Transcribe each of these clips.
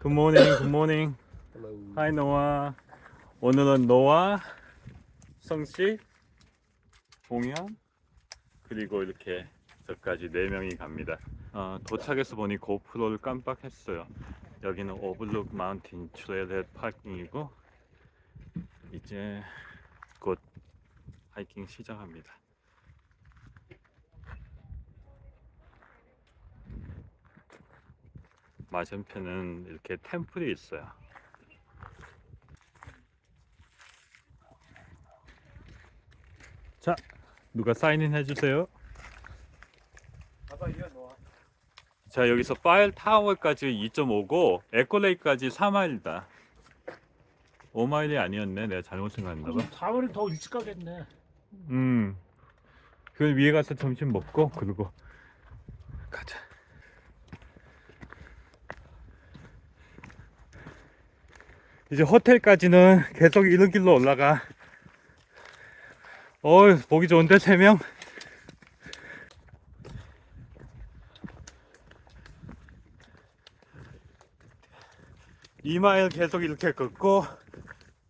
굿모닝 굿모닝 하이 노아 오늘은 노아 성씨 봉현 그리고 이렇게 저까지 네 명이 갑니다. 어, 도착해서 보니 고프로를 깜빡했어요. 여기는 오블룩 마운틴 트레일헤드 파킹이고 이제 곧 하이킹 시작합니다 맞은편은 이렇게 템플이 있어요. 자, 누가 사인인 해주세요. 자, 여기서 파일 타워까지 2.5고 에코레이까지 4마일이다. 5마일이 아니었네. 내가 잘못 생각했나 봐. 4월은 더 일찍 가겠네. 음. 그 위에 가서 점심 먹고 그리고 이제 호텔까지는 계속 이런 길로 올라가. 어, 보기 좋은데 세 명. 이마일 계속 이렇게 걷고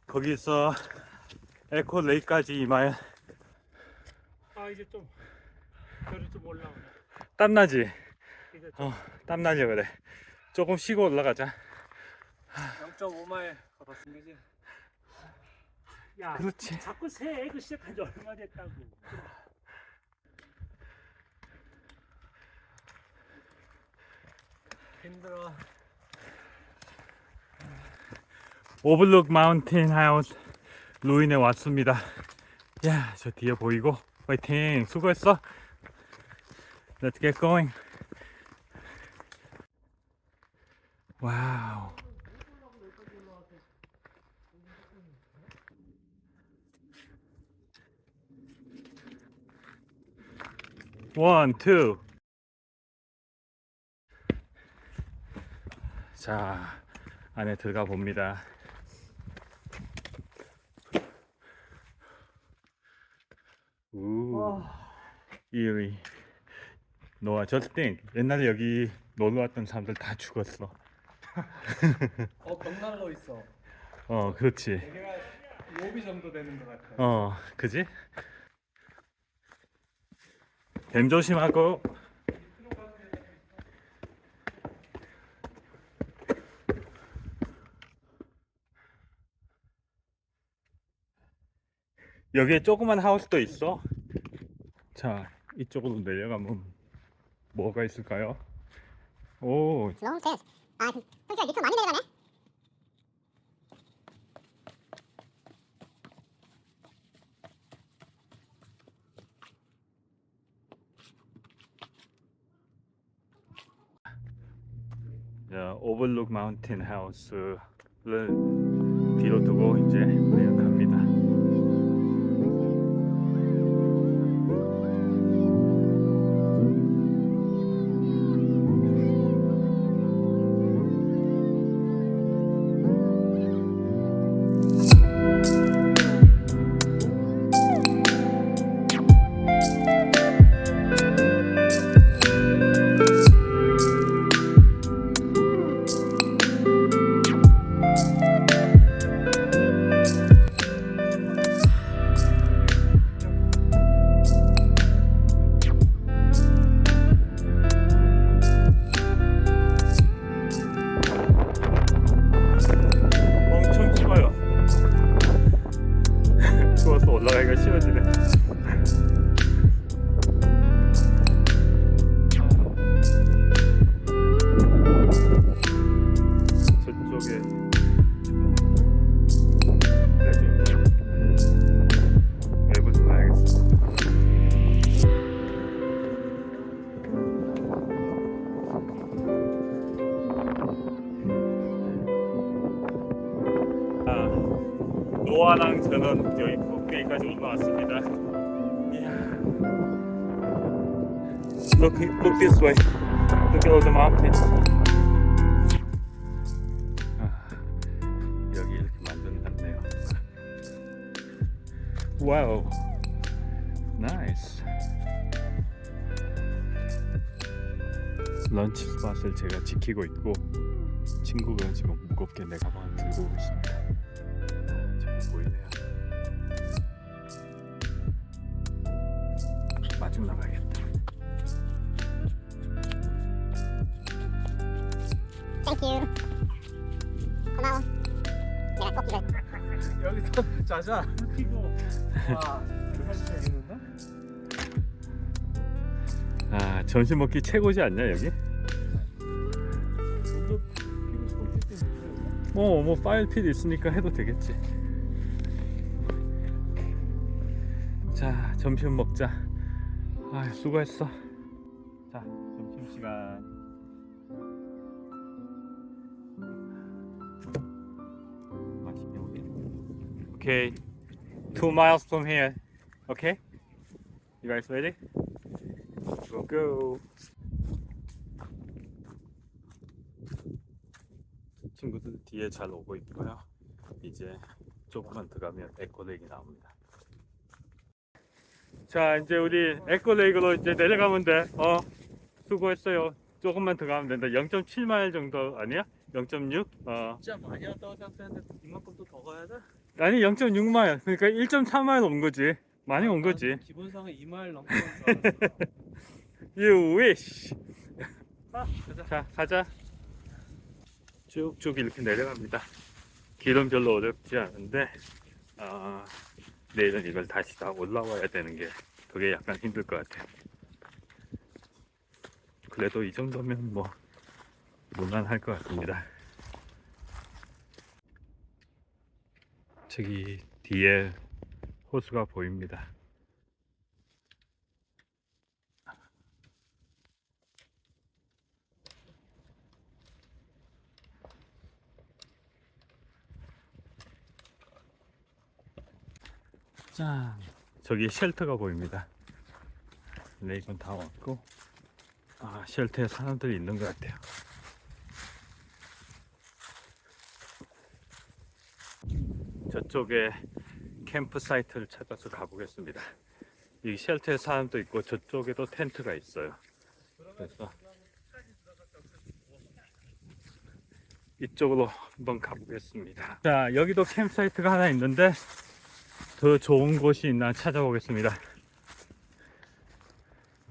거기서 에코 레이까지 2마일 아 이제 좀 별이 좀 올라오네. 땀나지? 어, 땀나려 그래. 조금 쉬고 올라가자. 0.5마일 걸었은 거지. 야, 그렇지. 자꾸 새 애그 시작한 지 얼마 됐다고. 힘들어. 오블룩 마운틴 하우스 루인에 왔습니다. 야, 저 뒤에 보이고 파이팅. 수고했어. Let's get going. 원, 투. 자, 안에 들어가 봅니다. 우, 와, 이리. 노아, just think. 옛날에 여기 놀러 왔던 사람들 다 죽었어. 어 벽난로 있어. 어, 그렇지. 여기가 로비 정도 되는 것 같아. 어, 그지? 뱀 조심하고. 여기에 조그만 하우스도 있어. 자, 이쪽으로 내려가면 뭐가 있을까요? 오, 롱 체스. 아, 형제가 밑으로 많이 내려가네. 자, 오버룩 마운틴 하우스를 뒤로 두고 이제. 우리가 Look, this way. Look at all the mountains. 아, 여기 이렇게 만든다네요. 와우, 나이스. 런치 스팟을 제가 지키고 있고 친구가 지금 무겁게 내 가방을 들고 오고 있습니다. 땡큐. 고마워. 내가 꼭 이걸. 여기서 자자 피고 와? 아 점심 먹기 최고지 않냐 여기? 뭐뭐 파일 필 있으니까 해도 되겠지. 자 점심 먹자. 아 수고했어. 자 점심 시간. Okay, two miles from here. Okay, you guys ready? Go go. 친구들 뒤에 잘 오고 있고요. 이제 조금만 더 가면 에코렉이 나옵니다. 자, 이제 우리 에코렉으로 이제 내려가면 돼. 어, 수고했어요. 조금만 더 가면 된다. 0.7마일 정도 아니야? 0.6? 어, 진짜 많이 왔다고 생각했는데 이만큼 또 더 가야 돼? 아니 0.6마일. 그러니까 1.4마일 온 거지. 많이 온 거지. 기본상은 2마일 넘게 온줄 알았어 You wish. 아, 가자 자, 가자. 쭉쭉 이렇게 내려갑니다. 길은 별로 어렵지 않은데, 아, 내일은 이걸 다시 다 올라와야 되는 게 그게 약간 힘들 것 같아요. 그래도 이 정도면 뭐, 무난할 것 같습니다. 저기 뒤에 호수가 보입니다. 짠. 저기 쉘터가 보입니다. 네, 이건 다 왔고, 아, 쉘터에 사람들이 있는 것 같아요. 저쪽에 캠프 사이트를 찾아서 가보겠습니다. 이 쉘터에 사람도 있고, 저쪽에도 텐트가 있어요. 그래서 이쪽으로 한번 가보겠습니다. 자, 여기도 캠프 사이트가 하나 있는데, 더 좋은 곳이 있나 찾아보겠습니다.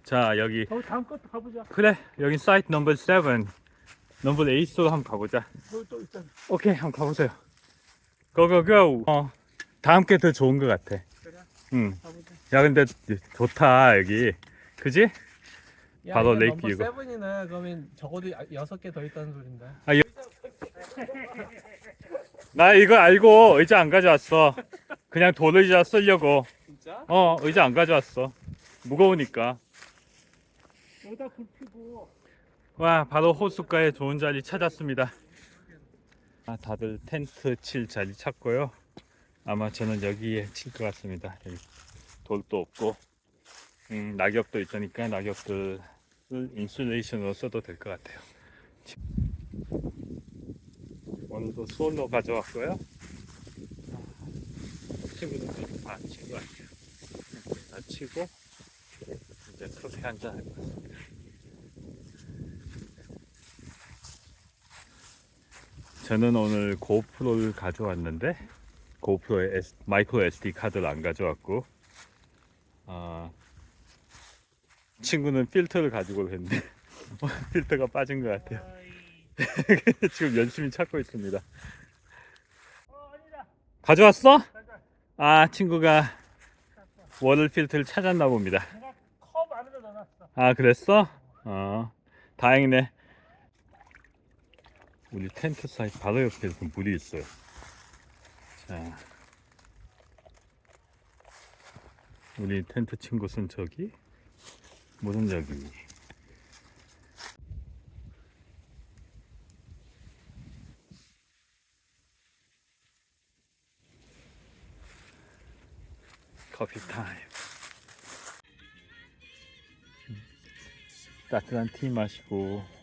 자 여기 어, 다음 것도 가보자 그래 여기 사이트 넘버 7 넘버 8로 한번 가보자. 오케이 한번 가보세요. 고고고. 어 다음 게 더 좋은 것 같아. 그래 응. 가보자 야 근데 좋다 여기. 그지? 야, 바로 이거 레이크 넘버 이거. 세븐이네 그러면 적어도 야- 여섯 개 더 있다는 소린데 나 이거 알고 의자 안 가져왔어. 그냥 돌 의자 쓰려고. 진짜? 어 의자 안 가져왔어. 무거우니까. 여기다 불 피고 와 바로 호숫가에 좋은 자리 찾았습니다 아, 다들 텐트 칠 자리 찾고요. 아마 저는 여기에 칠 것 같습니다. 여기. 돌도 없고. 음, 낙엽도 있으니까 낙엽들을 인슐레이션으로 써도 될 것 같아요. 오늘도 솔로 가져왔고요. 친구들도 다친것 같아요. 다 치고 이제 커피 한잔 할 것 같습니다 저는 오늘 고프로를 가져왔는데 고프로에 S- 마이크로 SD 카드를 안 가져왔고 아, 친구는 필터를 가지고 했는데 필터가 빠진 것 같아요. 지금 열심히 찾고 있습니다. 가져왔어? 아 친구가 워터 필터를 찾았나 봅니다. 아 그랬어? 어 다행이네. 우리 텐트 사이트 바로 옆에 그 물이 있어요. 자, 우리 텐트 친 곳은 저기, 물은 여기. 커피 타임. 따뜻한 티 마시고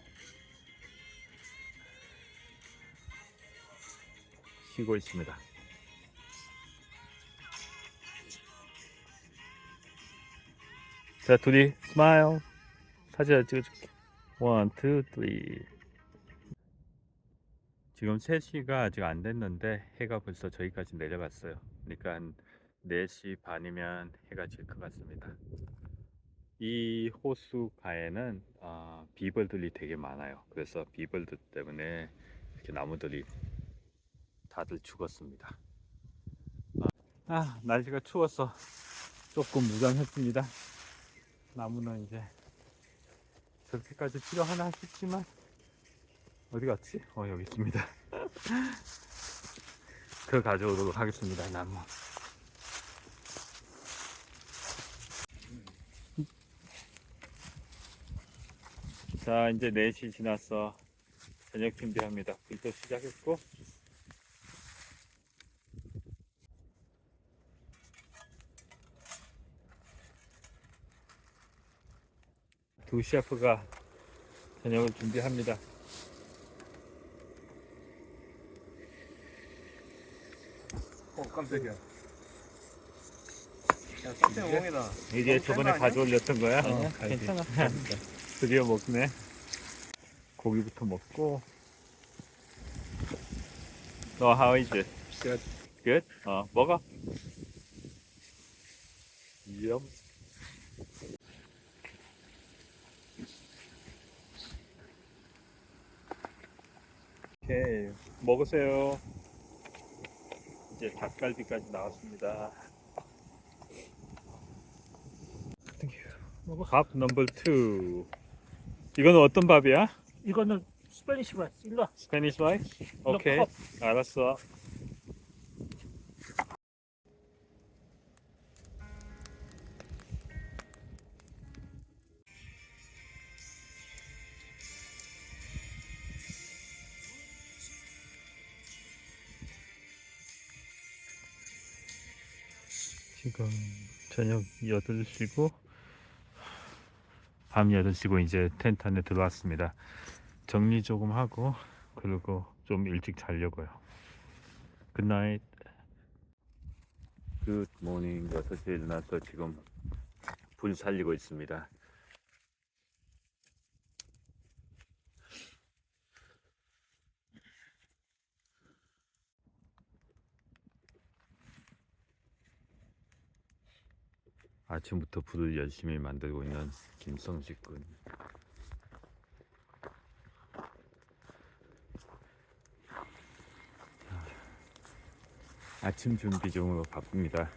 쉬고 있습니다. 자, 둘이 스마일 사진 찍어줄게. 원, 투, 쓰리. 지금 3시가 아직 안 됐는데 해가 벌써 저기까지 내려갔어요. 그러니까 한 4시 반이면 해가 질 것 같습니다. 이 호수가에는 아, 비벌들이 되게 많아요. 그래서 비벌들 때문에 이렇게 나무들이 다들 죽었습니다. 아, 아, 날씨가 추워서 조금 무장했습니다. 나무는 이제 저렇게까지 필요하나 싶지만 어디 갔지? 어 여기 있습니다. 그 가져오도록 하겠습니다. 나무. 자 이제 4시 지났어. 저녁 준비합니다. 불도 시작했고 두 셰프가 저녁을 준비합니다. 어 깜짝이야. 야 깜짝 멍이다. 이게 저번에? 가져올렸던 거야? 어, 괜찮아. 드디어 먹네. 고기부터 먹고. 너 how is it? Good. Good? 어, 먹어. 염. 오케이, 먹으세요. 이제 닭갈비까지 나왔습니다. 밥 넘버 2. 이건 어떤 밥이야? 이거는 스페니시 라이스. 일로 와. 스페니시 라이스? 오케이. 컵. 알았어. 지금 저녁 8시고 밤 8시고 이제 텐트 안에 들어왔습니다. 정리 조금 하고 그리고 좀 일찍 자려고요. 굿나잇. 굿모닝 6시에 일어나서 지금 불 살리고 있습니다. 아침부터 불을 열심히 만들고 있는 김성식 군. 아침 준비 중으로 바쁩니다.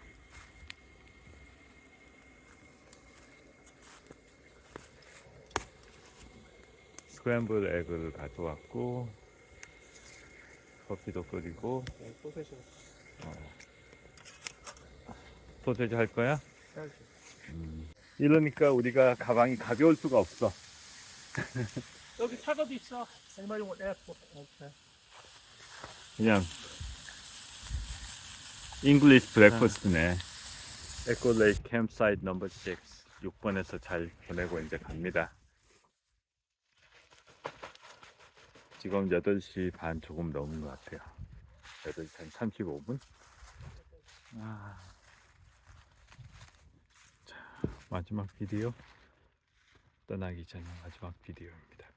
스크램블 에그를 가져왔고 커피도 끓이고 소세지. 소세지 할 거야? 이러니까 우리가 가방이 가벼울 수가 없어. 여기 사과도 있어. Anybody want that? Okay. 그냥 잉글리시 브렉퍼스트네. 에코레이크 캠사이트 넘버 6 6번에서 잘 보내고 이제 갑니다. 지금 8시 반 조금 넘은 것 같아요. 8시 한 35분? 아. 자, 마지막 비디오. 떠나기 전에 마지막 비디오입니다.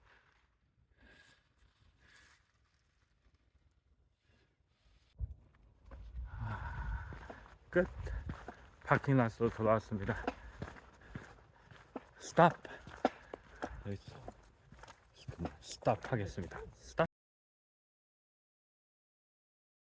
끝. 파킹락으로 돌아왔습니다. 스탑. 여기 스탑 하겠습니다. 스탑.